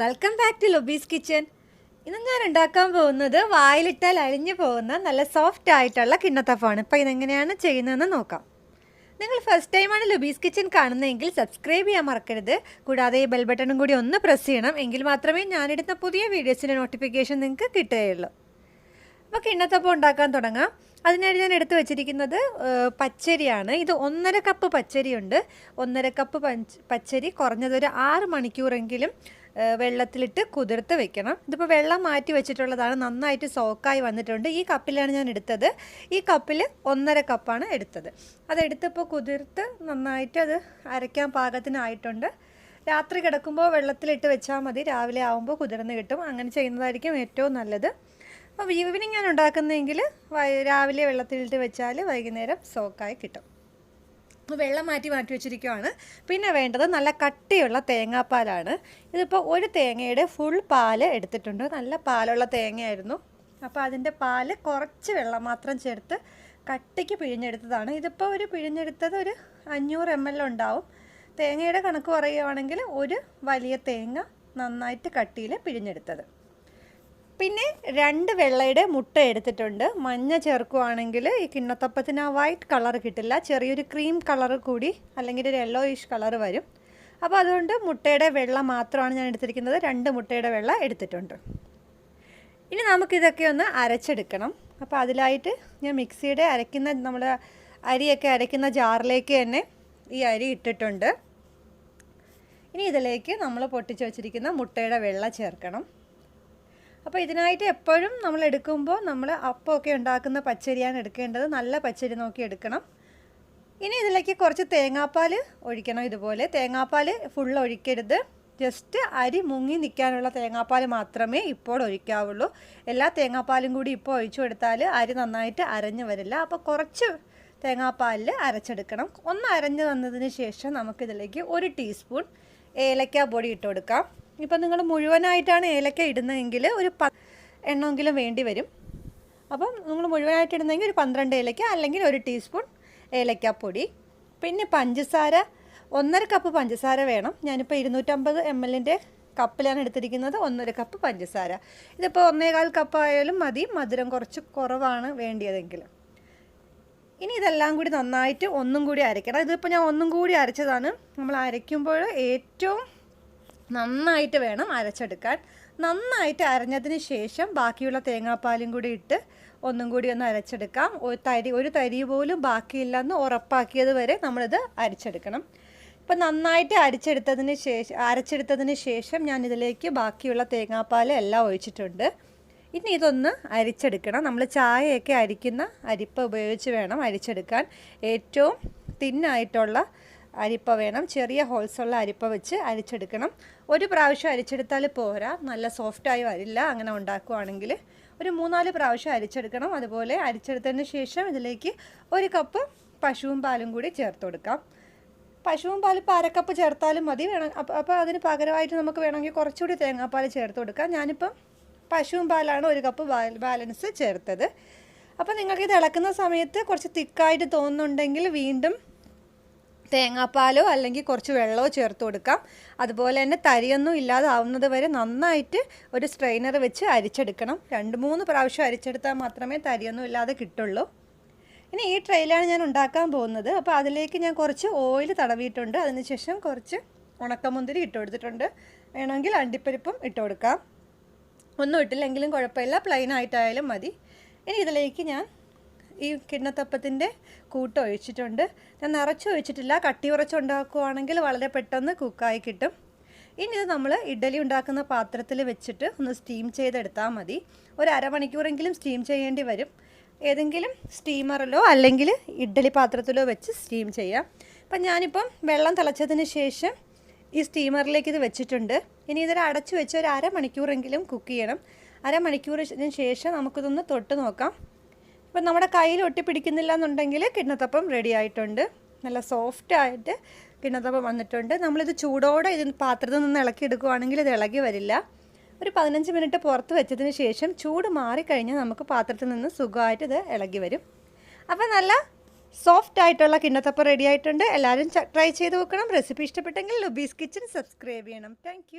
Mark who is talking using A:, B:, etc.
A: Welcome back to Lobi's kitchen ഇന്ന് ഞാൻ ഉണ്ടാക്കാൻ പോകുന്നത് വായിലിട്ടാൽ അഴിഞ്ഞു പോകുന്ന നല്ല സോഫ്റ്റ് ആയിട്ടുള്ള കിണ്ണത്തപ്പമാണ് ഇപ്പോൾ ഇതെങ്ങനെയാണ് ചെയ്യുന്നതെന്ന് നോക്കാം. നിങ്ങൾ ഫസ്റ്റ് ടൈമാണ് ലൊബീസ് കിച്ചൻ കാണുന്നതെങ്കിൽ സബ്സ്ക്രൈബ് ചെയ്യാൻ മറക്കരുത്. കൂടാതെ ഈ ബെൽ ബട്ടണും കൂടി ഒന്ന് പ്രസ് ചെയ്യണം. എങ്കിൽ മാത്രമേ ഞാനിടുന്ന പുതിയ വീഡിയോസിന്റെ നോട്ടിഫിക്കേഷൻ നിങ്ങൾക്ക് കിട്ടുകയുള്ളൂ. അപ്പോൾ കിണ്ണത്തപ്പം ഉണ്ടാക്കാൻ തുടങ്ങാം. അതിനായിട്ട് ഞാൻ എടുത്തു വെച്ചിരിക്കുന്നത് പച്ചരിയാണ്. ഇത് ഒന്നര കപ്പ് പച്ചരിയുണ്ട്. ഒന്നര കപ്പ് പച്ചരി കുറഞ്ഞതൊരു ആറ് മണിക്കൂറെങ്കിലും വെള്ളത്തിലിട്ട് കുതിർത്ത് വെക്കണം. ഇതിപ്പോൾ വെള്ളം മാറ്റി വെച്ചിട്ടുള്ളതാണ്. നന്നായിട്ട് സോക്കായി വന്നിട്ടുണ്ട്. ഈ കപ്പിലാണ് ഞാൻ എടുത്തത്. ഈ കപ്പിൽ ഒന്നര കപ്പാണ് എടുത്തത്. അതെടുത്തപ്പോൾ കുതിർത്ത് നന്നായിട്ട് അത് അരയ്ക്കാൻ പാകത്തിനായിട്ടുണ്ട്. രാത്രി കിടക്കുമ്പോൾ വെള്ളത്തിലിട്ട് വെച്ചാൽ മതി. രാവിലെ ആകുമ്പോൾ കുതിർന്ന് കിട്ടും. അങ്ങനെ ചെയ്യുന്നതായിരിക്കും ഏറ്റവും നല്ലത്. അപ്പോൾ ഈവനിങ് ഞാൻ ഉണ്ടാക്കുന്നതെങ്കിൽ രാവിലെ വെള്ളത്തിലിട്ട് വെച്ചാൽ വൈകുന്നേരം സോക്കായി കിട്ടും. വെള്ളം മാറ്റി മാറ്റി വെച്ചിരിക്കുവാണ്. പിന്നെ വേണ്ടത് നല്ല കട്ടിയുള്ള തേങ്ങാപ്പാലാണ്. ഇതിപ്പോൾ ഒരു തേങ്ങയുടെ ഫുൾ പാൽ എടുത്തിട്ടുണ്ട്. നല്ല പാലുള്ള തേങ്ങയായിരുന്നു. അപ്പോൾ അതിന്റെ പാൽ കുറച്ച് വെള്ളം മാത്രം ചേർത്ത് കട്ടിക്ക് പിഴിഞ്ഞെടുത്തതാണ്. ഇതിപ്പോൾ ഒരു പിഴിഞ്ഞെടുത്തത് ഒരു അഞ്ഞൂറ് എം എൽ ഉണ്ടാവും. തേങ്ങയുടെ കണക്ക് പറയുകയാണെങ്കിൽ ഒരു വലിയ തേങ്ങ നന്നായിട്ട് കട്ടിയിൽ പിഴിഞ്ഞെടുത്തത്. പിന്നെ രണ്ട് വെള്ളയുടെ മുട്ട എടുത്തിട്ടുണ്ട്. മഞ്ഞ ചേർക്കുവാണെങ്കിൽ ഈ കിണ്ണത്തപ്പത്തിന് ആ വൈറ്റ് കളർ കിട്ടില്ല. ചെറിയൊരു ക്രീം കളർ കൂടി അല്ലെങ്കിൽ ഒരു യെല്ലോയിഷ് കളർ വരും. അപ്പോൾ അതുകൊണ്ട് മുട്ടയുടെ വെള്ള മാത്രമാണ് ഞാൻ എടുത്തിരിക്കുന്നത്. രണ്ട് മുട്ടയുടെ വെള്ള എടുത്തിട്ടുണ്ട്. ഇനി നമുക്കിതൊക്കെ ഒന്ന് അരച്ചെടുക്കണം. അപ്പോൾ അതിലായിട്ട് ഞാൻ മിക്സിയുടെ അരയ്ക്കുന്ന നമ്മൾ അരിയൊക്കെ അരയ്ക്കുന്ന ജാറിലേക്ക് തന്നെ ഈ അരി ഇട്ടിട്ടുണ്ട്. ഇനി ഇതിലേക്ക് നമ്മൾ പൊട്ടിച്ച് വെച്ചിരിക്കുന്ന മുട്ടയുടെ വെള്ള ചേർക്കണം. അപ്പോൾ ഇതിനായിട്ട് എപ്പോഴും നമ്മൾ എടുക്കുമ്പോൾ നമ്മൾ അപ്പമൊക്കെ ഉണ്ടാക്കുന്ന പച്ചരിയാണ് എടുക്കേണ്ടത്. നല്ല പച്ചരി നോക്കി എടുക്കണം. ഇനി ഇതിലേക്ക് കുറച്ച് തേങ്ങാപ്പാൽ ഒഴിക്കണം ഇതുപോലെ. തേങ്ങാപ്പാൽ ഫുൾ ഒഴിക്കരുത്. ജസ്റ്റ് അരി മുങ്ങി നിൽക്കാനുള്ള തേങ്ങാപ്പാൽ മാത്രമേ ഇപ്പോൾ ഒഴിക്കാവുള്ളൂ. എല്ലാ തേങ്ങാപ്പാലും കൂടി ഇപ്പോൾ ഒഴിച്ചു കൊടുത്താൽ അരി നന്നായിട്ട് അരഞ്ഞു വരില്ല. അപ്പോൾ കുറച്ച് തേങ്ങാപ്പാലിൽ അരച്ചെടുക്കണം. ഒന്ന് അരഞ്ഞു വന്നതിന് ശേഷം നമുക്കിതിലേക്ക് ഒരു ടീസ്പൂൺ ഏലക്ക പൊടി ഇട്ട് കൊടുക്കാം. ഇപ്പം നിങ്ങൾ മുഴുവനായിട്ടാണ് ഏലക്ക ഇടുന്നതെങ്കിൽ ഒരു പ എണ്ണമെങ്കിലും വേണ്ടി വരും. അപ്പം നിങ്ങൾ മുഴുവനായിട്ട് ഇടുന്നെങ്കിൽ ഒരു പന്ത്രണ്ട് ഏലക്ക അല്ലെങ്കിൽ ഒരു ടീസ്പൂൺ ഏലക്കാപ്പൊടി. പിന്നെ പഞ്ചസാര ഒന്നര കപ്പ് പഞ്ചസാര വേണം. ഞാനിപ്പോൾ ഇരുന്നൂറ്റമ്പത് എം എല്ലിന്റെ കപ്പിലാണ് എടുത്തിരിക്കുന്നത്. ഒന്നര കപ്പ് പഞ്ചസാര. ഇതിപ്പോൾ ഒന്നേകാൽ കപ്പ് ആയാലും മതി. മധുരം കുറച്ച് കുറവാണ് വേണ്ടിയതെങ്കിൽ. ഇനി ഇതെല്ലാം കൂടി നന്നായിട്ട് ഒന്നും കൂടി അരയ്ക്കണം ഇതിപ്പോൾ ഞാൻ ഒന്നും കൂടി അരച്ചതാണ്. നമ്മൾ അരയ്ക്കുമ്പോൾ ഏറ്റവും നന്നായിട്ട് വേണം അരച്ചെടുക്കാൻ. നന്നായിട്ട് അരഞ്ഞതിന് ശേഷം ബാക്കിയുള്ള തേങ്ങാപ്പാലും കൂടി ഇട്ട് ഒന്നും കൂടി ഒന്ന് അരച്ചെടുക്കാം. ഒരു തരി ഒരു തരി പോലും ബാക്കിയില്ലെന്ന് ഉറപ്പാക്കിയത് വരെ നമ്മളിത് അരച്ചെടുക്കണം. ഇപ്പം നന്നായിട്ട് അരിച്ചെടുത്തതിന് ശേഷം അരച്ചെടുത്തതിന് ശേഷം ഞാൻ ഇതിലേക്ക് ബാക്കിയുള്ള തേങ്ങാപ്പാൽ എല്ലാം ഒഴിച്ചിട്ടുണ്ട്. ഇനി ഇതൊന്ന് അരിച്ചെടുക്കണം. നമ്മൾ ചായയൊക്കെ അരിക്കുന്ന അരിപ്പ ഉപയോഗിച്ച് വേണം അരിച്ചെടുക്കാൻ. ഏറ്റവും തിന്നായിട്ടുള്ള അരിപ്പ വേണം. ചെറിയ ഹോൾസുള്ള അരിപ്പ വെച്ച് അരിച്ചെടുക്കണം. ഒരു പ്രാവശ്യം അരിച്ചെടുത്താൽ പോരാ. നല്ല സോഫ്റ്റായി വരില്ല. അങ്ങനെ ഉണ്ടാക്കുവാണെങ്കിൽ ഒരു മൂന്നാൽ പ്രാവശ്യം അരിച്ചെടുക്കണം. അതുപോലെ അരിച്ചെടുത്തതിന് ശേഷം ഇതിലേക്ക് ഒരു കപ്പ് പശുവും പാലും കൂടി ചേർത്ത് കൊടുക്കാം. പശുവും പാൽ ഇപ്പോൾ അരക്കപ്പ് ചേർത്താലും മതി. വേണം. അപ്പോൾ അതിന് പകരമായിട്ട് നമുക്ക് വേണമെങ്കിൽ കുറച്ചുകൂടി തേങ്ങാപ്പാൽ ചേർത്ത് കൊടുക്കാം. ഞാനിപ്പം പശുവും പാലാണ് ഒരു കപ്പ് ബാലൻസ് ചേർത്തത്. അപ്പോൾ നിങ്ങൾക്ക് ഇത് ഇളക്കുന്ന സമയത്ത് കുറച്ച് തിക്കായിട്ട് തോന്നുന്നുണ്ടെങ്കിൽ വീണ്ടും തേങ്ങാപ്പാലോ അല്ലെങ്കിൽ കുറച്ച് വെള്ളമോ ചേർത്ത് കൊടുക്കാം. അതുപോലെ തന്നെ തരിയൊന്നും ഇല്ലാതാവുന്നത് വരെ നന്നായിട്ട് ഒരു സ്ട്രെയിനർ വെച്ച് അരിച്ചെടുക്കണം. രണ്ട് മൂന്ന് പ്രാവശ്യം അരിച്ചെടുത്താൽ മാത്രമേ തരിയൊന്നും ഇല്ലാതെ കിട്ടുള്ളൂ. ഇനി ഈ ട്രെയിലാണ് ഞാൻ ഉണ്ടാക്കാൻ പോകുന്നത്. അപ്പോൾ അതിലേക്ക് ഞാൻ കുറച്ച് ഓയിൽ തടവിയിട്ടുണ്ട്. അതിനുശേഷം കുറച്ച് ഉണക്കമുന്തിരി ഇട്ട് കൊടുത്തിട്ടുണ്ട്. വേണമെങ്കിൽ അണ്ടിപ്പരിപ്പും ഇട്ട് കൊടുക്കാം. ഒന്നും ഇട്ടില്ലെങ്കിലും കുഴപ്പമില്ല. പ്ലെയിൻ ആയിട്ടായാലും മതി. ഇനി ഇതിലേക്ക് ഞാൻ ഈ കിണ്ണത്തപ്പത്തിന്റെ കൂട്ട് ഒഴിച്ചിട്ടുണ്ട്. ഞാൻ നിറച്ച് ഒഴിച്ചിട്ടില്ല. കട്ടി ഉറച്ച് ഉണ്ടാക്കുകയാണെങ്കിൽ വളരെ പെട്ടെന്ന് കുക്കായി കിട്ടും. ഇനി ഇത് നമ്മൾ ഇഡ്ഡലി ഉണ്ടാക്കുന്ന പാത്രത്തിൽ വെച്ചിട്ട് ഒന്ന് സ്റ്റീം ചെയ്തെടുത്താൽ മതി. ഒരു അരമണിക്കൂറെങ്കിലും സ്റ്റീം ചെയ്യേണ്ടി വരും. ഏതെങ്കിലും സ്റ്റീമറിലോ അല്ലെങ്കിൽ ഇഡ്ഡലി പാത്രത്തിലോ വെച്ച് സ്റ്റീം ചെയ്യാം. അപ്പം ഞാനിപ്പം വെള്ളം തിളച്ചതിന് ശേഷം ഈ സ്റ്റീമറിലേക്ക് ഇത് വെച്ചിട്ടുണ്ട്. ഇനി ഇതൊരു അടച്ചു വെച്ച് ഒരു അരമണിക്കൂറെങ്കിലും കുക്ക് ചെയ്യണം. അരമണിക്കൂറിന് ശേഷം നമുക്കിതൊന്ന് തൊട്ട് നോക്കാം. ഇപ്പം നമ്മുടെ കയ്യിൽ ഒട്ടിപ്പിടിക്കുന്നില്ല എന്നുണ്ടെങ്കിൽ കിണ്ണത്തപ്പം റെഡി ആയിട്ടുണ്ട്. നല്ല സോഫ്റ്റ് ആയിട്ട് കിണ്ണത്തപ്പം വന്നിട്ടുണ്ട്. നമ്മളിത് ചൂടോടെ ഇത് പാത്രത്തിൽ നിന്ന് ഇളക്കി എടുക്കുവാണെങ്കിൽ ഇത് ഇളകി വരില്ല. ഒരു പതിനഞ്ച് മിനിറ്റ് പുറത്ത് വെച്ചതിന് ശേഷം ചൂട് മാറിക്കഴിഞ്ഞാൽ നമുക്ക് പാത്രത്തിൽ നിന്ന് സുഖമായിട്ട് ഇത് ഇളകി വരും. അപ്പം നല്ല സോഫ്റ്റ് ആയിട്ടുള്ള കിണ്ണത്തപ്പം റെഡി ആയിട്ടുണ്ട്. എല്ലാവരും ട്രൈ ചെയ്ത് നോക്കണം. റെസിപ്പി ഇഷ്ടപ്പെട്ടെങ്കിൽ ലുബീസ് കിച്ചൺ സബ്സ്ക്രൈബ് ചെയ്യണം. താങ്ക്